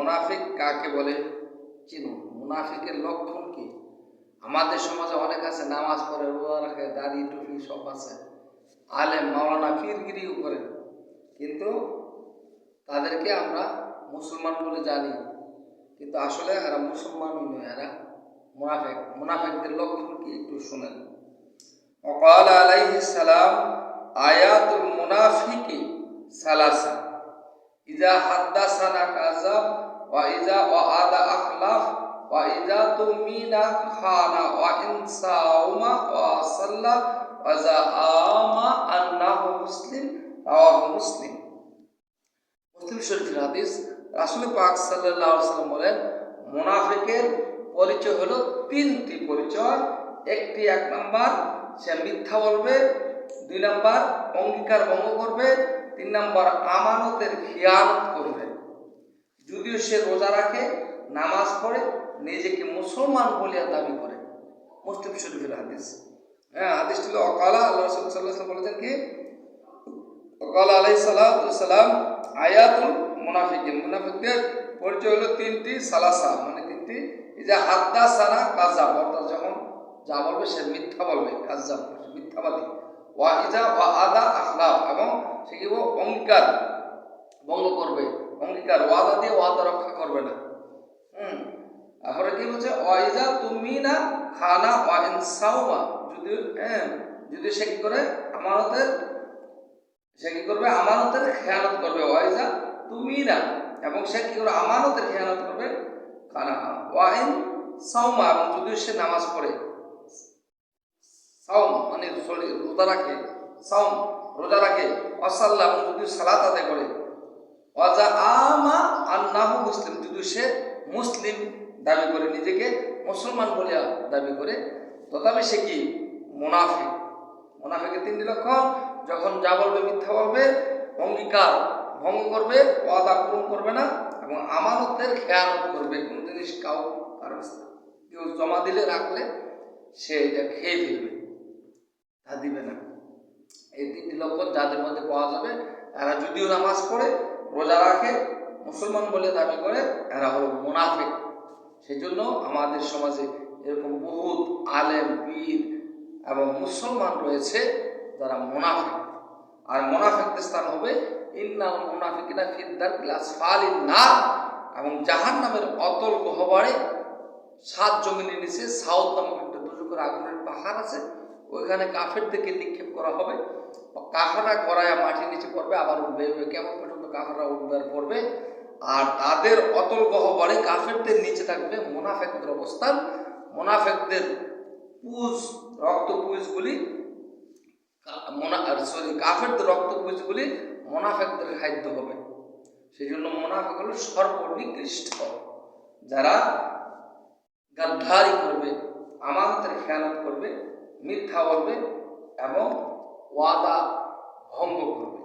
মোনাফিক কাকে বলে? চিনুন মুনাফিকের লক্ষণ কি? আমাদের সমাজে অনেক আছে, নামাজ পড়ে রোয়া রাখে, দাড়ি, টুপি সব আছে। আলে মাওলানা ফিরগিরিও করে কিন্তু তাদেরকে আমরা মুসলমান বলে জানি। কিন্তু আসলে এরা মুসলমান নয়, এরা মুনাফেক। মুনাফেকদের লক্ষণ কি একটু শোনেন। অকাল আলাইহি সালাম আয়াত মুনাফিকি সালাসা। ইজা হাদ্দাসানা কাজা ওয়াইজা ওয়া আদা আখলাফ ওয়াইজা তুমিনা খানা ওয়া ইনসাউমা ওয়া সাল্লা ওয়া জাআমা আন্নাহু মুসলিম মুসলিম মুসলিম শরীফের হাদিস রাসূল পাক সাল্লাল্লাহু বলেন পরিচয় হলো তিনটি পরিচয়। একটি এক নাম্বার, সে মিথ্যা বলবে। দুই নাম্বার, অঙ্গীকার ভঙ্গ করবে। তিন নাম্বার, আমানতের খেয়াল করবে। যদিও সে রোজা রাখে, নামাজ পড়ে, নিজেকে মুসলমান বলিয়া দাবি করে। মুসলিম শরীফের হাদিস। হ্যাঁ হাদিসটি অকালা, আল্লাহ সাল্লাহ বলেছেন কি? অকাল আলাই সালাম আয়াতুল মুনাফিকিন। মুনাফিকদের পরিচয় হলো তিনটি সালাসা মানে তিনটি এই যে হাদ্দা সানা কাজাব অর্থাৎ যখন যা বলবে সে মিথ্যা বলবে কাজাব মিথ্যাবাদী। ওয়া ইজা ওয়া আদা আখলাফ, এবং সে কি বলব? অঙ্গীকার, ভঙ্গ করবে। অঙ্গীকার ওয়াদা দিয়ে ওয়াদা রক্ষা করবে না। হুম। তারপরে কি বলছে? ওয়াইজা তুমি না খানা ওয়া ইনসাউমা। যদি হ্যাঁ যদি সে কি করে? আমানতের, সে কি করবে? আমানতের খেয়ানত করবে। ওয়াইজা তুমি না এবং সে কি করবে আমানতের খেয়ানত করবে। খানা ওয়াইন সাউমা এবং যদি সে নামাজ পড়ে, সাউম মানে রোজা রাখে, সাউম, রোজা রাখে অসাল্লাহ এবং যদি সালাত আদায় করে ওয়াজা আমা আন্নাহু মুসলিম। যদি সে মুসলিম দাবি করে নিজেকে, মুসলমান বলিয়া দাবি করে। তথাপি সে কি? মুনাফিক। মুনাফিকের তিনটি লক্ষণ, যখন যা বলবে মিথ্যা বলবে, অঙ্গীকার ভঙ্গ করবে, ওয়াদা পূরণ করবে না, এবং আমানতের খেয়ানত করবে, কোনো জিনিস কাউ কারও কেউ জমা দিলে, রাখলে, সে এটা খেয়ে ফেলবে, তা দিবে না। এই তিনটি লক্ষণ যাদের মধ্যে পাওয়া যাবে এরা যদিও নামাজ পড়ে রোজা রাখে মুসলমান বলে দাবি করে এরা হলো মুনাফিক। সেই জন্য আমাদের সমাজে এরকম বহুত আলেম, পীর এবং মুসলমান রয়েছে যারা মুনাফিক। আর মুনাফিকদের স্থান হবে ইন্নাল মুনাফিকিনা ফিদ্দার ক্লাস ফালিন না এবং জাহান নামের অতল গহবারে সাত জমিনের নিচে সাউথ নামক একটা দুজকের আগুনের পাহাড় আছে। ওইখানে কাফের থেকে নিক্ষেপ করা হবে। কাফেরা করায় মাটির নিচে পড়বে, আবার উঠবে। কেমন পর্যন্ত কাফেরা উঠবে আর তাদের অতল গহ্বরে কাফেরদের নিচে থাকবে মোনাফেকদের অবস্থান। মোনাফেকদের পুজ, রক্ত পুজগুলি সরি, কাফেরদের রক্ত পুজগুলি মোনাফেকদের খাদ্য হবে। সেই জন্য মোনাফেক হলো সর্বনিকৃষ্ট। যারা গাদ্দারি করবে, আমানতের খেয়ানত করবে, মিথ্যা বলবে এবং ওয়াদা ভঙ্গ করবে।